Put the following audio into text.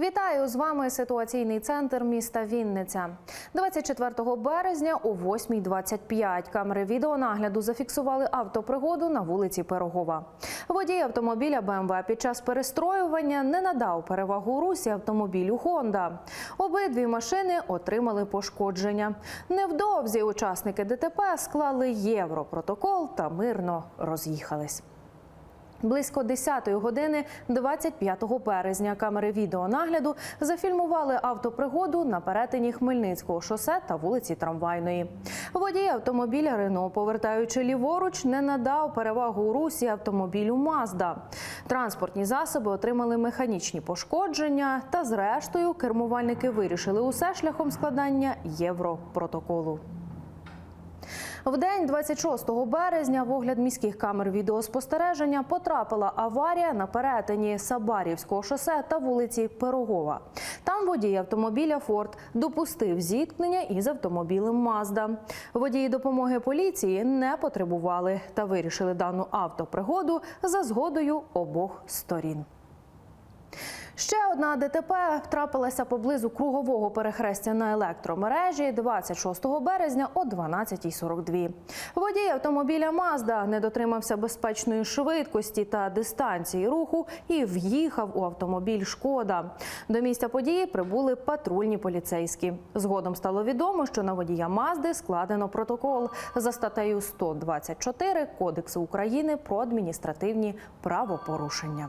Вітаю з вами ситуаційний центр міста Вінниця. 24 березня о 8.25 камери відеонагляду зафіксували автопригоду на вулиці Пирогова. Водій автомобіля БМВ під час перестроювання не надав перевагу русі автомобілю Honda. Обидві машини отримали пошкодження. Невдовзі учасники ДТП склали європротокол та мирно роз'їхались. Близько 10-ї години 25 березня камери відеонагляду зафільмували автопригоду на перетині Хмельницького шосе та вулиці Трамвайної. Водій автомобіля Рено, повертаючи ліворуч, не надав перевагу у русі автомобілю Мазда. Транспортні засоби отримали механічні пошкодження, та зрештою кермувальники вирішили усе шляхом складання європротоколу. В день 26 березня в огляд міських камер відеоспостереження потрапила аварія на перетині Сабарівського шосе та вулиці Пирогова. Там водій автомобіля Форд допустив зіткнення із автомобілем Мазда. Водії допомоги поліції не потребували та вирішили дану автопригоду за згодою обох сторін. Ще одна ДТП трапилася поблизу кругового перехрестя на електромережі 26 березня о 12.42. Водій автомобіля Мазда не дотримався безпечної швидкості та дистанції руху і в'їхав у автомобіль Шкода. До місця події прибули патрульні поліцейські. Згодом стало відомо, що на водія Мазди складено протокол за статтею 124 Кодексу України про адміністративні правопорушення.